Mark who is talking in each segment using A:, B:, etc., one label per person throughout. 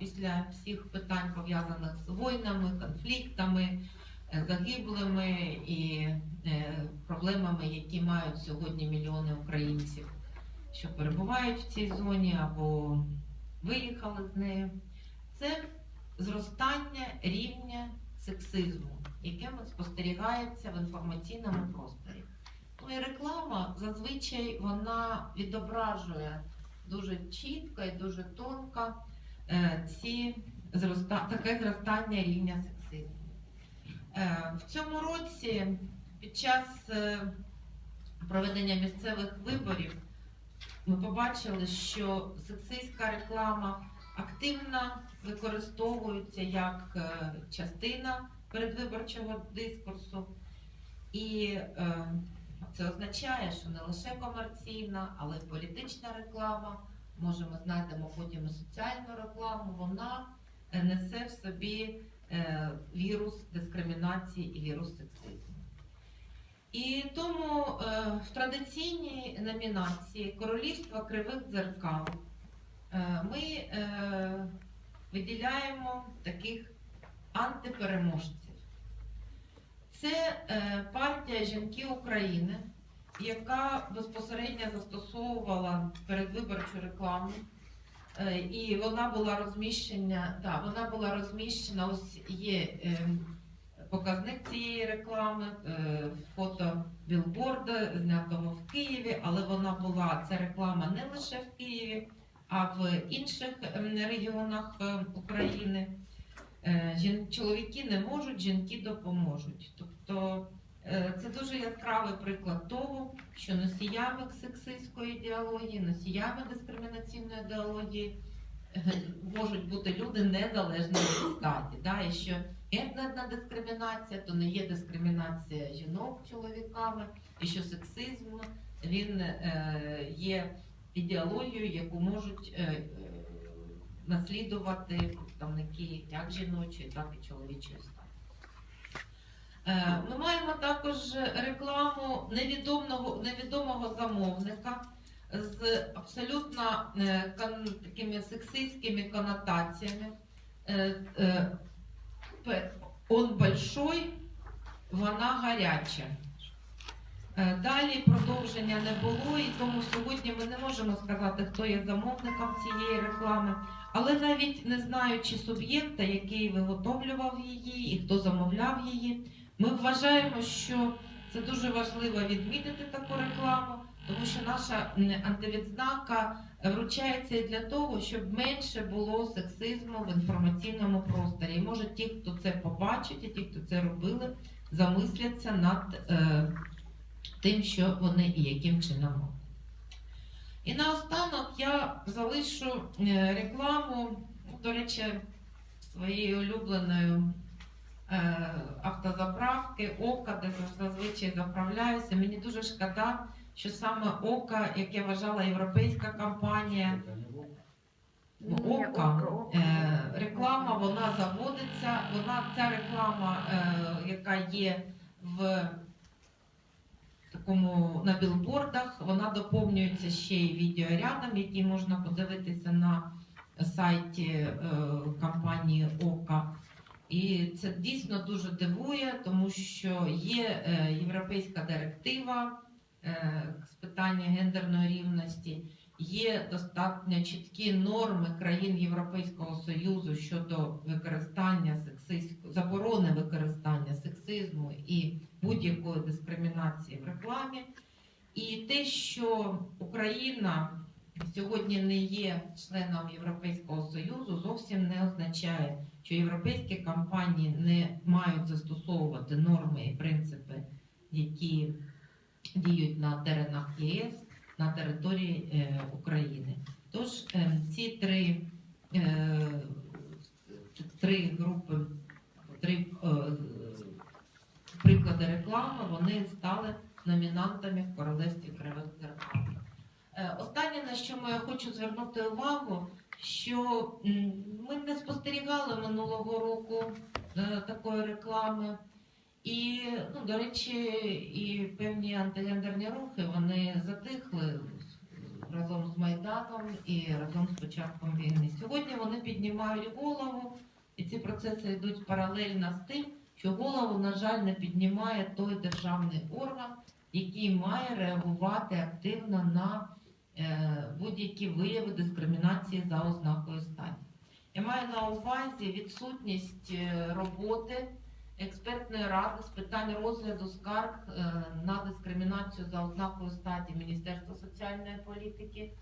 A: після всіх питань пов'язаних з війнами, конфліктами, е, загиблими і е, проблемами, які мають сьогодні мільйони українців, що перебувають в цій зоні або виїхали з неї. Це зростання рівня сексизму, яке спостерігається в інформаційному просторі. Ну і реклама зазвичай вона відображує дуже чітко і дуже тонко ці зроста... таке зростання рівня сексизму. Е, в цьому році під час е, проведення місцевих виборів ми побачили, що сексистська реклама активно використовується як е, частина передвиборчого дискурсу. І е, це означає, що не лише комерційна, але й політична реклама. Може, ми знайдемо потім і соціальну рекламу, вона несе в собі е, вірус дискримінації і вірус сексизму. І тому е, в традиційній номінації Королівство кривих дзеркал е, ми виділяємо таких антипереможців. Це партія Жінки України, яка безпосередньо застосовувала передвиборчу рекламу. Е, І вона була розміщена, да, вона була розміщена, ось є е, показник цієї реклами, е, фото білборда, знятого в Києві, але вона була, ця реклама не лише в Києві, а в інших регіонах України. Чоловіки не можуть, жінки допоможуть. Тобто це дуже яскравий приклад того, що носіями сексистської ідеології, носіями дискримінаційної ідеології е, можуть бути люди незалежно від статі. Да? І що етнодна дискримінація то не є дискримінація жінок чоловіками, і що сексизм він е, є ідеологією, яку можуть е, е, наслідувати представники як жіночої, так і чоловічої статі. Е, Ми маємо також рекламу невідомого, невідомого замовника з абсолютно е, такими сексистськими конотаціями. Е, Он большой, вона гаряча. Далі продовження не було, і тому сьогодні ми не можемо сказати, хто є замовником цієї реклами. Але навіть не знаючи суб'єкта, який виготовлював її і хто замовляв її, ми вважаємо, що це дуже важливо відмітити таку рекламу, тому що наша антивідзнака вручається для того, щоб менше було сексизму в інформаційному просторі. І може ті, хто це побачить, і ті, хто це робили, замисляться над е, тим, що вони і яким чином. І наостанок я залишу е, рекламу, до речі, своєю улюбленою автозаправки Ока, де зазвичай заправляюся. Мені дуже шкода, що саме Ока, яке вважала європейська компанія,
B: Ні,
A: Ока, е, реклама, вона заводиться. Вона ця реклама, е, яка є в такому на білбордах, вона доповнюється ще й відеорядом, який можна подивитися на сайті е, компанії. І це дійсно дуже дивує, тому що є е, європейська директива е, з питання гендерної рівності, є достатньо чіткі норми країн Європейського Союзу щодо використання сексистського заборони використання сексизму і будь-якої дискримінації в рекламі. І те, що Україна сьогодні не є членом Європейського Союзу, зовсім не означає, що європейські компанії не мають застосовувати норми і принципи, які діють на теренах ЄС на території е, України. Тож е, ці три, е, три групи, три е, приклади реклами, вони стали номінантами в королевстві кривих дзеркал. Е, Останнє, на що я хочу звернути увагу, що ми не спостерігали минулого року е, такої реклами. І, ну, до речі, і певні антигендерні рухи вони затихли разом з Майданом і разом з початком війни. Сьогодні вони піднімають голову, і ці процеси йдуть паралельно з тим, що голову, на жаль, не піднімає той державний орган, який має реагувати активно на будь-які вияви дискримінації за ознакою статі. Я маю на увазі відсутність е, роботи експертної ради з питань розгляду скарг е, на дискримінацію за ознакою статі Міністерства соціальної політики.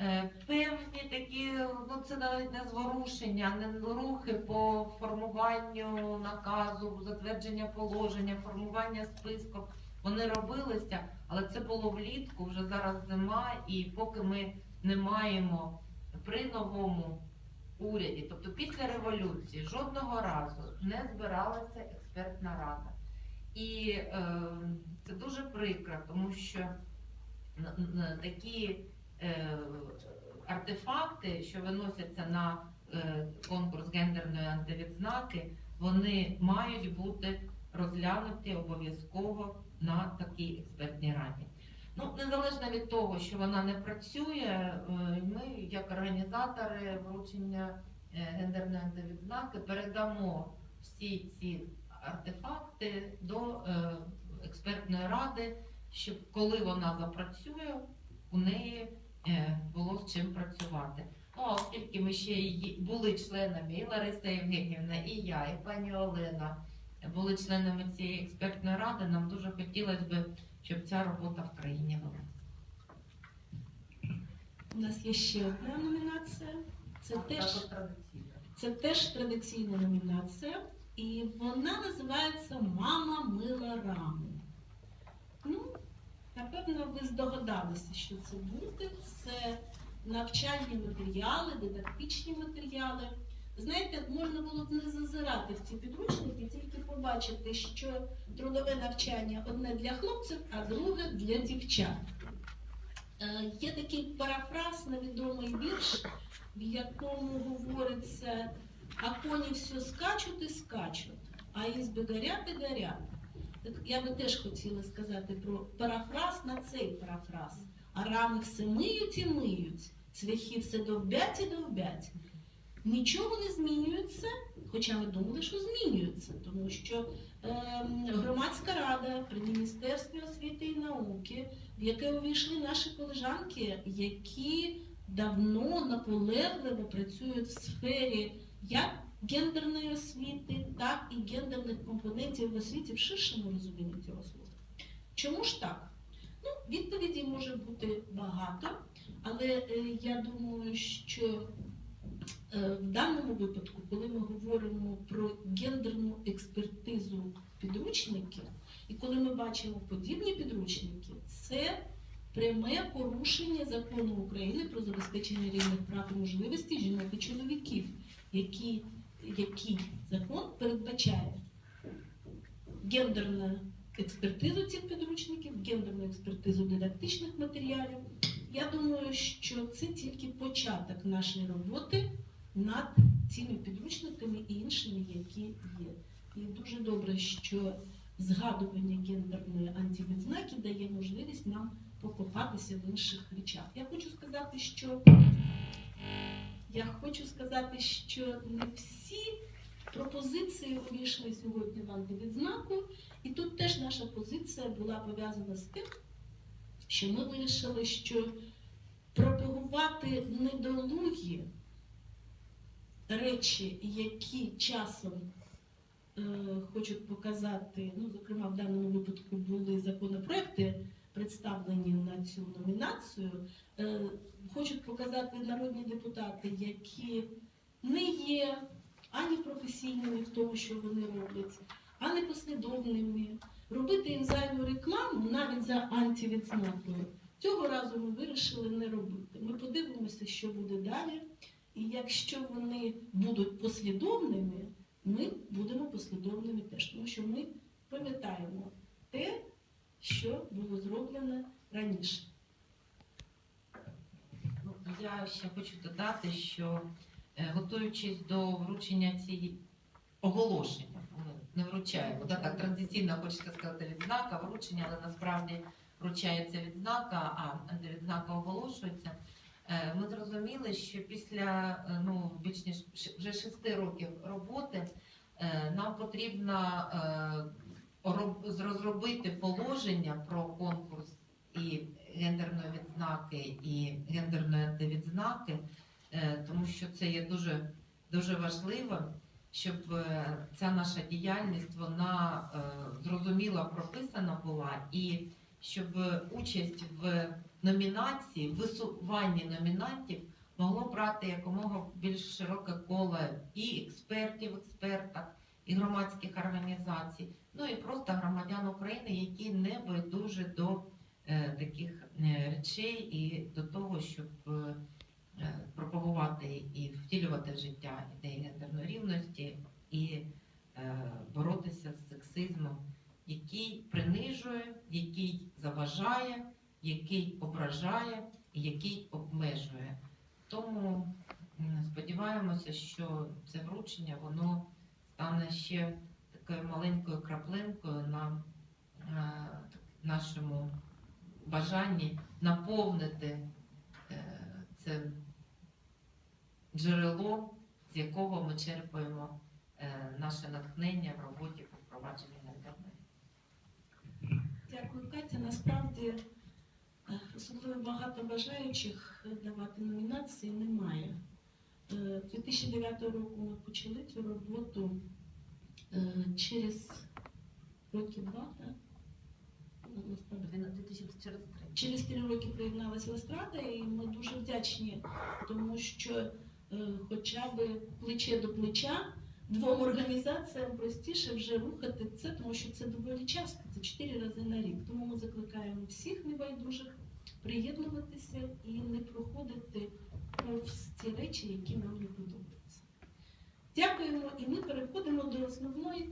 A: Е, Певні такі, ну це навіть не зворушення, не рухи по формуванню наказу, затвердження положення, формування списку. Вони робилися, але це було влітку, вже зараз зима, і поки ми не маємо при новому уряді, тобто після революції, жодного разу не збиралася експертна рада. І е, це дуже прикро, тому що такі е, артефакти, що виносяться на е, конкурс гендерної антивідзнаки, вони мають бути розглянуті обов'язково на такій експертній раді. Ну, незалежно від того, що вона не працює, е, ми, як організатори вручення е, гендерної антивідзнаки, передамо всі ці артефакти до е, експертної ради, щоб коли вона запрацює, у неї було з чим працювати. Ну, оскільки ми ще були членами, і Лариса Євгенівна, і я, і пані Олена були членами цієї експертної ради, нам дуже хотілося б, щоб ця робота в країні велася.
C: У нас є ще одна номінація. Це теж, це теж традиційна номінація, і вона називається Мама мила раму. Ну, напевно, ви здогадалися, що це буде. Це навчальні матеріали, дидактичні матеріали. Знаєте, можна було б не зазирати в ці підручники, тільки побачити, що трудове навчання одне для хлопців, а друге для дівчат. Е, Є такий парафраз на відомий вірш, в якому говориться, а коні все скачуть і скачуть, а ізби горять і горять. Я би теж хотіла сказати про парафраз на цей парафраз. А рани все миють і миють, цвяхи все довбять і довбять. Нічого не змінюється, хоча ми думали, що змінюється, тому що ем, громадська рада при Міністерстві освіти і науки в яке увійшли наші колежанки, які давно наполегливо працюють в сфері як гендерної освіти, так і гендерних компонентів в освіті в ширшому розумінні цього слова. Чому ж так? Ну, відповідей може бути багато, але е, я думаю, що в даному випадку, коли ми говоримо про гендерну експертизу підручників, і коли ми бачимо подібні підручники, це пряме порушення закону України про забезпечення рівних прав і можливостей жінок і чоловіків, який, який закон передбачає гендерну експертизу цих підручників, гендерну експертизу дидактичних матеріалів. Я думаю, що це тільки початок нашої роботи над цими підручниками і іншими, які є. І дуже добре, що згадування гендерної антивідзнаки дає можливість нам покопатися в інших речах. Я хочу сказати, що я хочу сказати, що не всі пропозиції увійшли сьогодні в антивідзнаку, і тут теж наша позиція була пов'язана з тим, що ми вирішили, що пропагувати недолугі речі, які часом е, хочуть показати, ну, зокрема, в даному випадку були законопроекти, представлені на цю номінацію, е, хочуть показати народні депутати, які не є ані професійними в тому, що вони роблять, ані послідовними. Робити їм зайву рекламу навіть за антивідзнакою. Цього разу ми вирішили не робити. Ми подивимося, що буде далі. І якщо вони будуть послідовними, ми будемо послідовними теж, тому що ми пам'ятаємо те, що було зроблено раніше.
A: Ну, Я ще хочу додати, що е, готуючись до вручення цієї оголошення, ми не вручаємо, да, так традиційно хочеться сказати відзнака, вручення, але насправді вручається відзнака, а відзнака оголошується. Е, Ми зрозуміли, що після е, ну, більш ніж вже шести років роботи е, нам потрібно розробити положення про конкурс і гендерної відзнаки, і гендерної антивідзнаки, тому що це є дуже, дуже важливо, щоб е, ця наша діяльність вона е, зрозуміло прописана була, і щоб участь в номінації, висуванні номінантів могло брати якомога більш широке коло і експертів, експерток, і громадських організацій, ну і просто громадян України, які не байдужі до е, таких речей і до того, щоб пропагувати і втілювати в життя ідеї гендерної рівності і е, боротися з сексизмом, який принижує, який заважає, який ображає і який обмежує. Тому сподіваємося, що це вручення воно стане ще такою маленькою краплинкою на е, нашому бажанні наповнити е, це джерело, з якого ми черпаємо е, наше натхнення в роботі по впровадженню гендерної.
C: Дякую, Катя. Насправді е, особливо багато бажаючих давати номінації немає. Е, 2009 року ми почали цю роботу е, через роки два, так? Через три роки приєдналася Ластрада, і ми дуже вдячні, тому що е, хоча б плече до плеча двом організаціям простіше вже рухати це, тому що це доволі часто, це чотири рази на рік. Тому ми закликаємо всіх небайдужих приєднуватися і не проходити повз ті речі, які нам не подобаються. Дякуємо, і ми переходимо до основної